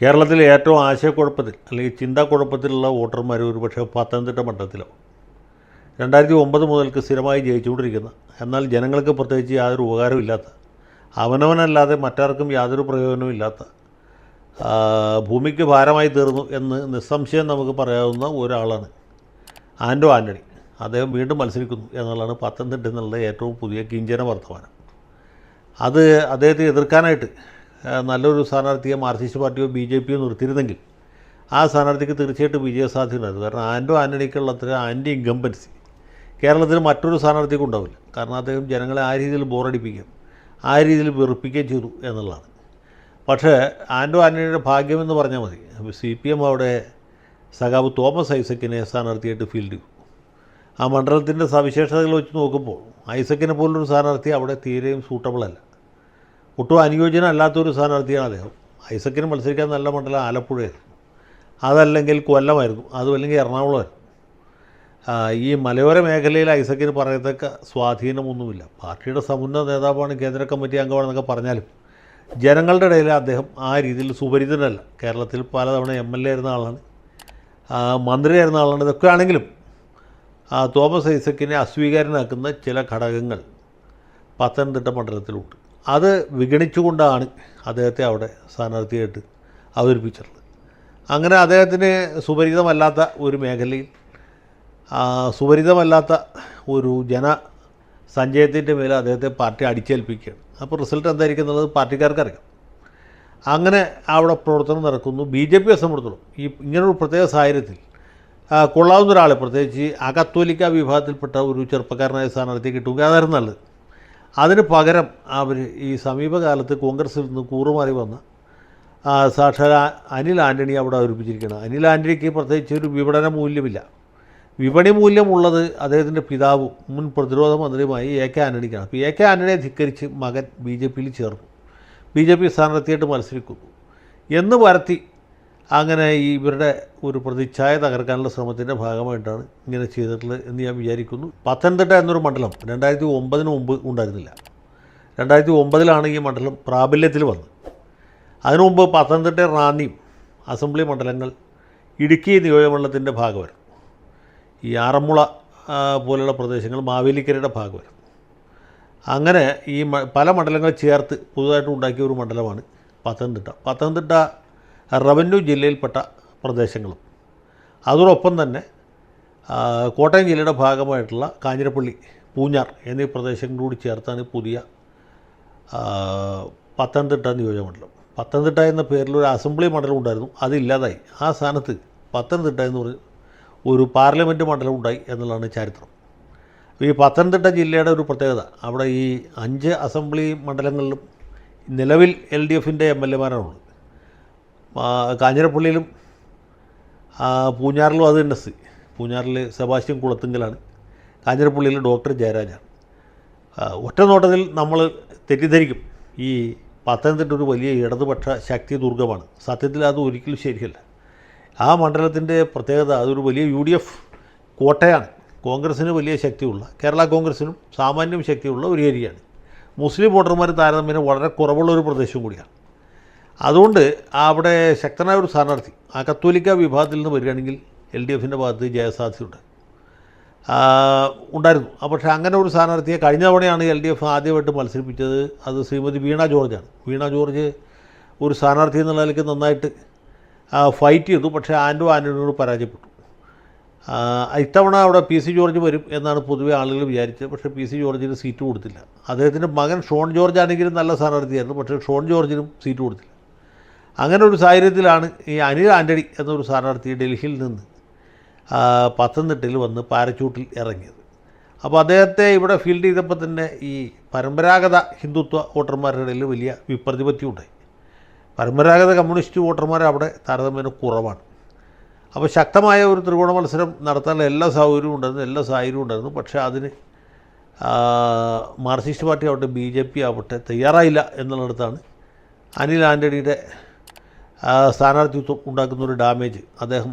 കേരളത്തിലെ ഏറ്റവും ആശയക്കുഴപ്പത്തിൽ അല്ലെങ്കിൽ ചിന്താക്കുഴപ്പത്തിലുള്ള വോട്ടർമാർ ഒരുപക്ഷെ പത്തനംതിട്ട മണ്ഡലത്തിലോ രണ്ടായിരത്തി ഒമ്പത് മുതൽക്ക് സ്ഥിരമായി ജയിച്ചുകൊണ്ടിരിക്കുന്ന എന്നാൽ ജനങ്ങൾക്ക് പ്രത്യേകിച്ച് യാതൊരു ഉപകാരമില്ലാത്ത അവനവനല്ലാതെ മറ്റാർക്കും യാതൊരു പ്രയോജനവും ഇല്ലാത്ത ഭൂമിക്ക് ഭാരമായി തീർന്നു എന്ന് നിസ്സംശയം നമുക്ക് പറയാവുന്ന ഒരാളാണ് ആൻഡോ ആന്റണി അദ്ദേഹം വീണ്ടും മത്സരിക്കുന്നു എന്നുള്ളതാണ് പത്തനംതിട്ട എന്നുള്ള ഏറ്റവും പുതിയ കിഞ്ചന വർത്തമാനം. അത് അദ്ദേഹത്തെ എതിർക്കാനായിട്ട് നല്ലൊരു സ്ഥാനാർത്ഥിയെ മാർക്സിസ്റ്റ് പാർട്ടിയോ ബി ജെ പിയോ നിർത്തിയിരുന്നെങ്കിൽ ആ സ്ഥാനാർത്ഥിക്ക് തീർച്ചയായിട്ടും വിജയസാധ്യതയുണ്ടായിരുന്നു കാരണം ആൻഡോ ആന്റണിക്കുള്ള അത്ര ആന്റി ഇൻകമ്പൻസി കേരളത്തിൽ മറ്റൊരു സ്ഥാനാർത്ഥിക്കും ഉണ്ടാവില്ല. കാരണം അദ്ദേഹം ജനങ്ങളെ ആ രീതിയിൽ ബോറടിപ്പിക്കുകയും ആ രീതിയിൽ വെറുപ്പിക്കുകയും ചെയ്തു എന്നുള്ളതാണ്. പക്ഷേ ആൻഡോ ആന്റണിയുടെ ഭാഗ്യമെന്ന് പറഞ്ഞാൽ മതി. സി പി എം അവിടെ സഖാവ് തോമസ് ഐസക്കിനെ സ്ഥാനാർത്ഥിയായിട്ട് ഫീൽഡ് ചെയ്തു. ആ മണ്ഡലത്തിന്റെ സവിശേഷതകൾ വെച്ച് നോക്കുമ്പോൾ ഐസക്കിനെ പോലൊരു സ്ഥാനാർത്ഥി അവിടെ തീരെയും സൂട്ടബിൾ അല്ല. ഒട്ടും അനുയോജ്യനല്ലാത്തൊരു സ്ഥാനാർത്ഥിയാണ് അദ്ദേഹം. ഐസക്കിന് മത്സരിക്കാൻ നല്ല മണ്ഡലം ആലപ്പുഴയായിരുന്നു അതല്ലെങ്കിൽ കൊല്ലമായിരുന്നു അതും അല്ലെങ്കിൽ എറണാകുളമായിരുന്നു ഈ മലയോര മേഖലയിൽ ഐസക്കിന് പറയത്തക്ക സ്വാധീനമൊന്നുമില്ല. പാർട്ടിയുടെ സമുന്നത നേതാവാണ് കേന്ദ്ര കമ്മിറ്റി അംഗമാണെന്നൊക്കെ പറഞ്ഞാലും ജനങ്ങളുടെ ഇടയിൽ അദ്ദേഹം ആ രീതിയിൽ സുപരിതനല്ല കേരളത്തിൽ പലതവണ എം എൽ എ ആയിരുന്ന ആളാണ്. മന്ത്രി മന്ത്രിയായിരുന്ന ആളാണ്. ഇതൊക്കെ ആണെങ്കിലും തോമസ് ഐസക്കിനെ അസ്വീകാരനാക്കുന്ന ചില ഘടകങ്ങൾ പത്തനംതിട്ട മണ്ഡലത്തിലുണ്ട്. അത് വിഗണിച്ചുകൊണ്ടാണ് അദ്ദേഹത്തെ അവിടെ സ്ഥാനാർത്ഥിയായിട്ട് അവതരിപ്പിച്ചിട്ടുള്ളത്. അങ്ങനെ അദ്ദേഹത്തിന് സുപരിതമല്ലാത്ത ഒരു മേഖലയിൽ സുപരിതമല്ലാത്ത ഒരു ജന സഞ്ചയത്തിന്റെ മേലെ അദ്ദേഹത്തെ പാർട്ടി അടിച്ചേൽപ്പിക്കുകയാണ്. അപ്പോൾ റിസൾട്ട് എന്തായിരിക്കും എന്നുള്ളത് പാർട്ടിക്കാർക്ക് അറിയാം അങ്ങനെ അവിടെ പ്രവർത്തനം നടക്കുന്നു. ബി ജെ പിയെ സംബന്ധിച്ചിടത്തോളം ഈ ഇങ്ങനൊരു പ്രത്യേക സാഹചര്യത്തിൽ കൊള്ളാവുന്ന ഒരാളെ പ്രത്യേകിച്ച് അകത്തോലിക്ക വിഭാഗത്തിൽപ്പെട്ട ഒരു ചെറുപ്പക്കാരനായ സ്ഥാനാർത്ഥിയെ കിട്ടുമെങ്കിൽ അതായിരുന്നു നല്ലത്. അതിന് പകരം അവർ ഈ സമീപകാലത്ത് കോൺഗ്രസിൽ നിന്ന് കൂറുമാറി വന്ന സാക്ഷാൽ അനിൽ ആന്റണി അവിടെ അവതരിപ്പിച്ചിരിക്കുന്നത് അനിൽ ആന്റണിക്ക് പ്രത്യേകിച്ച് ഒരു വിപണന മൂല്യമില്ല. വിപണി മൂല്യമുള്ളത് അദ്ദേഹത്തിന്റെ പിതാവ് മുൻ പ്രതിരോധ മന്ത്രിയുമായി എ കെ ആന്റണിക്കാണ് അപ്പോൾ എ കെ ആന്റണിയെ ധിക്കരിച്ച് മകൻ ബി ജെ പിയിൽ ചേർന്നു. ബി ജെ പി സ്ഥാനാർത്ഥിയായിട്ട് മത്സരിക്കുന്നു. എന്ന് വരുത്തി അങ്ങനെ ഇവരുടെ ഒരു പ്രതിച്ഛായ തകർക്കാനുള്ള ശ്രമത്തിന്റെ ഭാഗമായിട്ടാണ് ഇങ്ങനെ ചെയ്തിട്ടുള്ളത് എന്ന് ഞാൻ വിചാരിക്കുന്നു. പത്തനംതിട്ട എന്നൊരു മണ്ഡലം രണ്ടായിരത്തി ഒമ്പതിന് മുമ്പ് ഉണ്ടായിരുന്നില്ല. രണ്ടായിരത്തി ഒമ്പതിലാണ് ഈ മണ്ഡലം പ്രാബല്യത്തിൽ വന്നത്. അതിനു മുമ്പ് പത്തനംതിട്ട റാന്നിയും അസംബ്ലി മണ്ഡലങ്ങൾ ഇടുക്കി നിയോജകമണ്ഡലത്തിന്റെ ഭാഗമായിരുന്നു. ഈ ആറന്മുള പോലുള്ള പ്രദേശങ്ങൾ മാവേലിക്കരയുടെ ഭാഗമായിരുന്നു. അങ്ങനെ ഈ പല മണ്ഡലങ്ങൾ ചേർത്ത് പുതുതായിട്ട് ഉണ്ടാക്കിയ ഒരു മണ്ഡലമാണ് പത്തനംതിട്ട. പത്തനംതിട്ട റവന്യൂ ജില്ലയിൽപ്പെട്ട പ്രദേശങ്ങളും. അതോടൊപ്പം തന്നെ കോട്ടയം ജില്ലയുടെ ഭാഗമായിട്ടുള്ള കാഞ്ഞിരപ്പള്ളി പൂഞ്ഞാർ എന്നീ പ്രദേശങ്ങളോട് ചേർത്താണ് പുതിയ പത്തനംതിട്ട നിയോജകമണ്ഡലം. പത്തനംതിട്ട എന്ന പേരിൽ ഒരു അസംബ്ലി മണ്ഡലം ഉണ്ടായിരുന്നു. അതില്ലാതായി ആ സ്ഥാനത്ത് പത്തനംതിട്ട എന്ന് പറഞ്ഞ് ഒരു പാർലമെന്റ് മണ്ഡലം ഉണ്ടായി എന്നുള്ളതാണ് ചരിത്രം. ഈ പത്തനംതിട്ട ജില്ലയുടെ ഒരു പ്രത്യേകത അവിടെ ഈ അഞ്ച് അസംബ്ലി മണ്ഡലങ്ങളിലും നിലവിൽ എൽ ഡി എഫിന്റെ എം എൽ എമാരാണുള്ളത് കാഞ്ഞിരപ്പള്ളിയിലും പൂഞ്ഞാറിലും അത് തന്നെ സ്ഥിതി. പൂഞ്ഞാറിൽ സെബാസ്റ്റ്യൻ കുളത്തുങ്കലാണ്. കാഞ്ഞിരപ്പള്ളിയിൽ ഡോക്ടർ ജയരാജാണ്. ഒറ്റ നോട്ടത്തിൽ നമ്മൾ തെറ്റിദ്ധരിക്കും. ഈ പത്തനംതിട്ട ഒരു വലിയ ഇടതുപക്ഷ ശക്തി ദുർഗമാണ്. സത്യത്തിൽ അത് ഒരിക്കലും ശരിയല്ല. ആ മണ്ഡലത്തിന്റെ പ്രത്യേകത അതൊരു വലിയ യു ഡി എഫ് കോട്ടയാണ്. കോൺഗ്രസ്സിന് വലിയ ശക്തിയുള്ള കേരള കോൺഗ്രസ്സിനും സാമാന്യം ശക്തിയുള്ള ഒരു ഏരിയയാണ്. മുസ്ലിം വോട്ടർമാർ താരതമ്യേന വളരെ കുറവുള്ള ഒരു പ്രദേശം കൂടിയാണ്. അതുകൊണ്ട് അവിടെ ശക്തനായ ഒരു സ്ഥാനാർത്ഥി ആ കത്തോലിക്ക വിഭാഗത്തിൽ നിന്ന് വരികയാണെങ്കിൽ എൽ ഡി എഫിന്റെ ഭാഗത്ത് ജയസാധ്യതയുണ്ട്. ഉണ്ടായിരുന്നു. ആ, പക്ഷേ അങ്ങനെ ഒരു സ്ഥാനാർത്ഥിയെ കഴിഞ്ഞ തവണയാണ് എൽ ഡി എഫ് ആദ്യമായിട്ട് മത്സരിപ്പിച്ചത്. അത് ശ്രീമതി വീണ ജോർജാണ്. വീണ ജോർജ് ഒരു സ്ഥാനാർത്ഥി എന്നുള്ള നിലയ്ക്ക് നന്നായിട്ട് ഫൈറ്റ് ചെയ്തു. പക്ഷേ ആൻഡോ ആന്റണിയോട് പരാജയപ്പെട്ടു. ഇത്തവണ അവിടെ പി സി ജോർജ് വരും എന്നാണ് പൊതുവെ ആളുകൾ വിചാരിച്ചത്. പക്ഷേ പി സി ജോർജിന് സീറ്റ് കൊടുത്തില്ല. അദ്ദേഹത്തിന്റെ മകൻ ഷോൺ ജോർജ് ആണെങ്കിലും നല്ല സ്ഥാനാർത്ഥിയായിരുന്നു. പക്ഷേ ഷോൺ ജോർജിനും സീറ്റ് കൊടുത്തില്ല. അങ്ങനെ ഒരു സാഹചര്യത്തിലാണ് ഈ അനിൽ ആന്റണി എന്നൊരു സ്ഥാനാർത്ഥി ഡൽഹിയിൽ നിന്ന് പത്തനംതിട്ടയിൽ വന്ന് പാരച്യൂട്ടിൽ ഇറങ്ങിയത്. അപ്പോൾ അദ്ദേഹത്തെ ഇവിടെ ഫീൽഡ് ചെയ്തപ്പോൾ തന്നെ ഈ പരമ്പരാഗത ഹിന്ദുത്വ വോട്ടർമാരുടെ ഇടയിൽ വലിയ വിപ്രതിപത്തി ഉണ്ടായി പരമ്പരാഗത കമ്മ്യൂണിസ്റ്റ് വോട്ടർമാർ അവിടെ താരതമ്യേന കുറവാണ്. അപ്പോൾ ശക്തമായ ഒരു ത്രികോണ മത്സരം നടത്താനുള്ള എല്ലാ സൗകര്യവും ഉണ്ടായിരുന്നു എല്ലാ സാഹചര്യവും ഉണ്ടായിരുന്നു. പക്ഷേ അതിന് മാർക്സിസ്റ്റ് പാർട്ടി ആവട്ടെ ബി ജെ പി ആവട്ടെ തയ്യാറായില്ല എന്നുള്ളിടത്താണ് അനിൽ ആന്റണിയുടെ സ്ഥാനാർത്ഥിത്വം ഉണ്ടാക്കുന്ന ഒരു ഡാമേജ് അദ്ദേഹം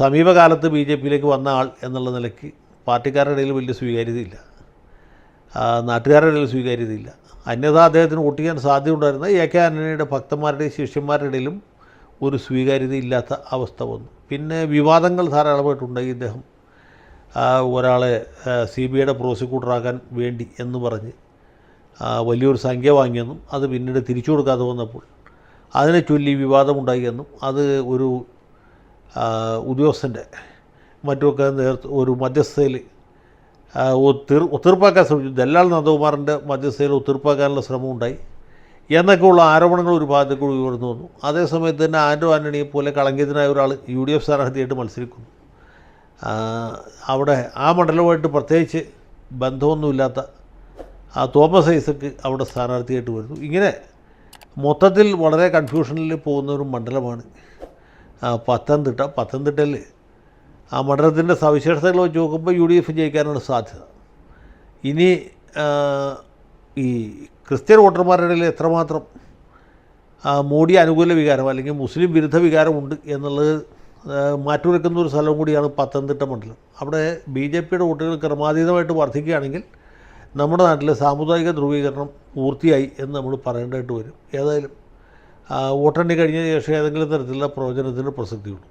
സമീപകാലത്ത് ബി ജെ പിയിലേക്ക് വന്ന ആൾ എന്നുള്ള നിലയ്ക്ക് പാർട്ടിക്കാരുടെ ഇടയിൽ വലിയ സ്വീകാര്യതയില്ല. നാട്ടുകാരുടെ ഇടയിൽ സ്വീകാര്യതയില്ല. അന്യഥാ അദ്ദേഹത്തിന് വോട്ട് ചെയ്യാൻ സാധ്യതയുണ്ടായിരുന്ന എ കെ ആന്റണിയുടെ ഭക്തന്മാരുടെയും ശിഷ്യന്മാരുടെ ഇടയിലും ഒരു സ്വീകാര്യതയില്ലാത്ത അവസ്ഥ വന്നു. പിന്നെ വിവാദങ്ങൾ ധാരാളമായിട്ടുണ്ടായി ഇദ്ദേഹം ഒരാളെ സി ബി ഐയുടെ പ്രോസിക്യൂട്ടറാക്കാൻ വേണ്ടി എന്ന് പറഞ്ഞ് വലിയൊരു സംഖ്യ വാങ്ങിയെന്നും അത് പിന്നീട് തിരിച്ചു കൊടുക്കാതെ വന്നപ്പോൾ അതിനെ ചൊല്ലി വിവാദമുണ്ടായി എന്നും അത് ഒരു ഉദ്യോഗസ്ഥന്റെ മറ്റുമൊക്കെ നേതൃത്വ ഒരു മധ്യസ്ഥയിൽ ഒത്തീർ ഒത്തീർപ്പാക്കാൻ ശ്രമിച്ചു. ദല്ലാൽ നന്ദകുമാറിന്റെ മധ്യസ്ഥയിൽ ഒത്തീർപ്പാക്കാനുള്ള ശ്രമം ഉണ്ടായി എന്നൊക്കെയുള്ള ആരോപണങ്ങൾ ഒരു ഭാഗത്തേക്ക് കൂടി ഉയർന്നു വന്നു. അതേസമയത്ത് തന്നെ ആൻഡോ ആന്റണിയെ പോലെ കളങ്കിതനായ ഒരാൾ യു ഡി എഫ് സ്ഥാനാർത്ഥിയായിട്ട് മത്സരിക്കുന്നു. അവിടെ ആ മണ്ഡലവുമായിട്ട് പ്രത്യേകിച്ച് ബന്ധമൊന്നുമില്ലാത്ത ആ തോമസ് ഐസക്ക് അവിടെ സ്ഥാനാർത്ഥിയായിട്ട് വരുന്നു. ഇങ്ങനെ മൊത്തത്തിൽ വളരെ കൺഫ്യൂഷനിൽ പോകുന്ന ഒരു മണ്ഡലമാണ്. പത്തനംതിട്ട പത്തനംതിട്ടയിൽ ആ മണ്ഡലത്തിന്റെ സവിശേഷതകൾ വെച്ച് നോക്കുമ്പോൾ യു ഡി എഫ് ജയിക്കാനാണ് സാധ്യത. ഇനി ഈ ക്രിസ്ത്യൻ വോട്ടർമാരുടെ ഇടയിൽ എത്രമാത്രം മോഡി അനുകൂല വികാരം അല്ലെങ്കിൽ മുസ്ലിം വിരുദ്ധ വികാരമുണ്ട് എന്നുള്ളത് മാറ്റുരക്കുന്ന ഒരു സ്ഥലം കൂടിയാണ് പത്തനംതിട്ട മണ്ഡലം. അവിടെ ബി ജെ പിയുടെ വോട്ടുകൾ ക്രമാതീതമായിട്ട് വർദ്ധിക്കുകയാണെങ്കിൽ നമ്മുടെ നാട്ടിൽ സാമുദായിക ധ്രുവീകരണം പൂർത്തിയായി എന്ന് നമ്മൾ പറയേണ്ടതായിട്ട് വരും. ഏതായാലും വോട്ടെണ്ണി കഴിഞ്ഞ ശേഷം ഏതെങ്കിലും തരത്തിലുള്ള പ്രവചനത്തിന് പ്രസക്തിയുള്ളൂ.